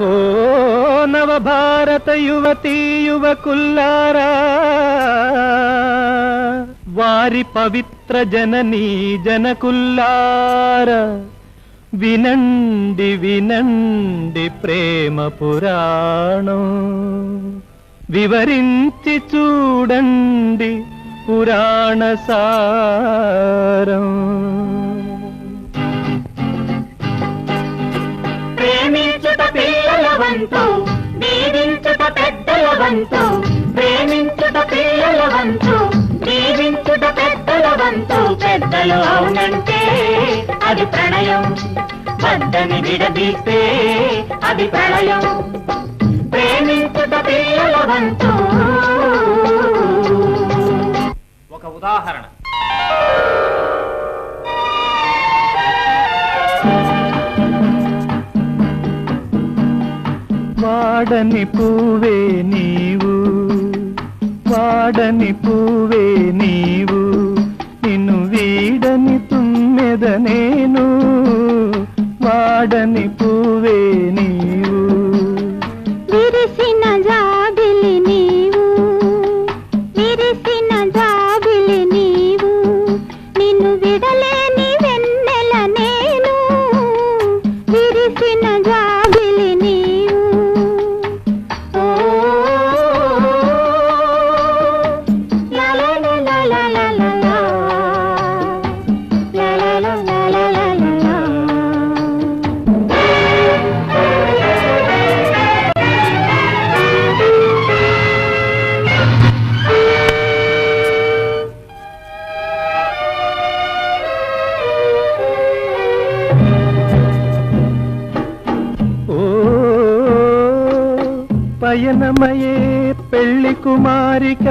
ఓ నవభారత యువతీ యువకుల్లారా వారి పవిత్ర జననీ జనకుల్లారా వినండి వినండి ప్రేమ పురాణం. వివరించి చూడండి పురాణ సార పెద్దలు అవునంటే అది ప్రణయం వద్దని విడదీస్తే అది ప్రళయం. ప్రేమించుట పిల్లల వంతు ఒక ఉదాహరణ. వాడని పువ్వే నీవు. వాడని పువ్వే నీవు. నేను వాడని పువ్వే నీవు. విరిసిన జాబిలి నీవు విరిసిన జాబిలి నీవు నిన్ను విడలేని వెన్నెల నేను. విరిసిన పయనమయే పెళ్ళి కుమారిక.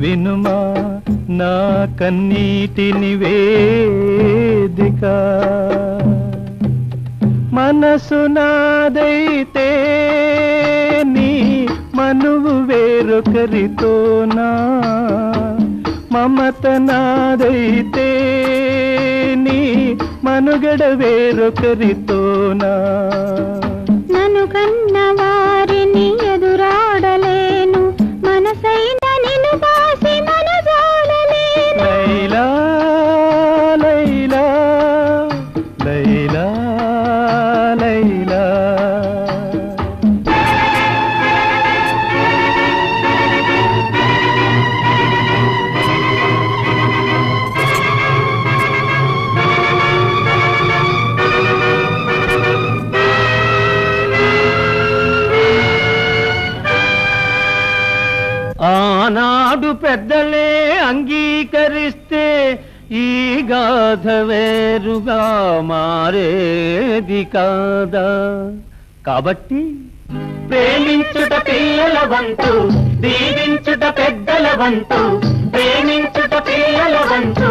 వినుమా నా కన్నీటి నివేదిక మనసు నాదైతే నీ మనువు వేరొకరితో నా మమత నాదైతే నీ మనుగడ వేరొకరితోనా నన్ను కన్నవా నాడు పెద్దలే అంగీకరిస్తే ఈ గాథ వేరుగా మారేది కాదా? కాబట్టి ప్రేమించుట పిల్లల వంతు దీవించుట పెద్దల వంతు ప్రేమించుట పిల్లల వంతు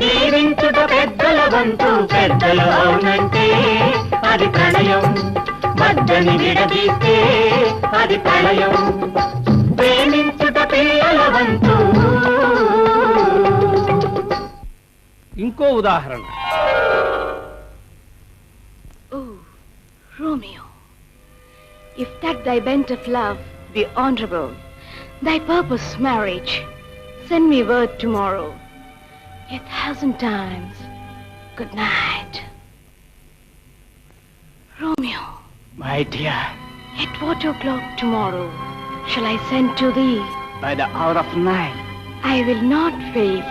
దీవించుట పెద్దల వంతు పెద్దల అవునంటే అది ప్రణయం వద్దని విడదీస్తే అది ప్రళయం. ಇದಕ್ಕೋ ಉದಾಹರಣೆ Oh, Romeo, if that thy bent of love be honorable, thy purpose marriage, send me word tomorrow. A thousand times, good night. Romeo. My dear. At what o'clock tomorrow shall I send to thee? By the hour of nine. I will not fail.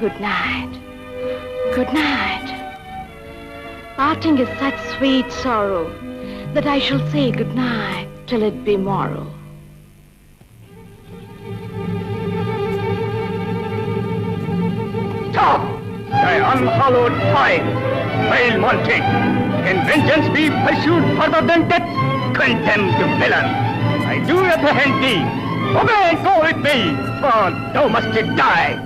Good night. Good night. Parting is such sweet sorrow that I shall say good night till it be morrow. Stop! Thy unhallowed toy! Vile wanting! Can vengeance be pursued further than death? Condemned villain! I do apprehend thee! Obey and go with me, for thou must die!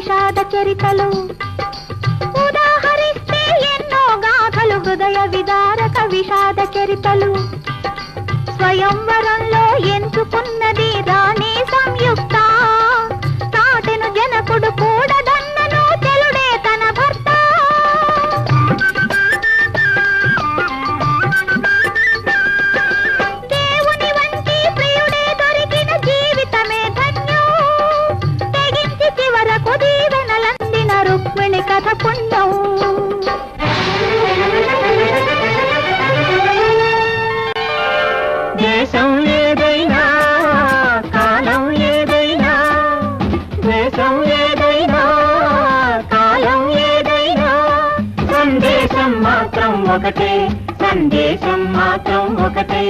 విషాద చరితలు. ఉదాహరిస్తే ఎన్నో గాథలు హృదయ విదారక విషాద చరితలు. స్వయంవరంలో ఎంచుకున్నది రాణి సంయుక్త. నాటెను జనకుడు కూడా రుక్మిణి కథ పుణ్యం దేశం ఏదైనా కాలం ఏదైనా దేశం ఏదైనా కాలం ఏదైనా సందేశం మాత్రం ఒకటే సందేశం మాత్రం ఒకటే.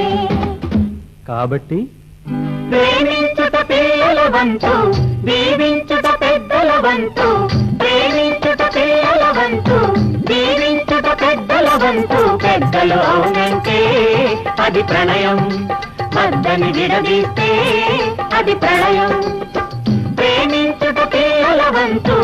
కాబట్టి ప్రేమించుట పిల్లల వంతు అంటూ పెద్దలు అవునంటే అది ప్రణయం. వద్దని విడదీస్తే అది ప్రళయం ప్రేమించుట పిల్లల వంతు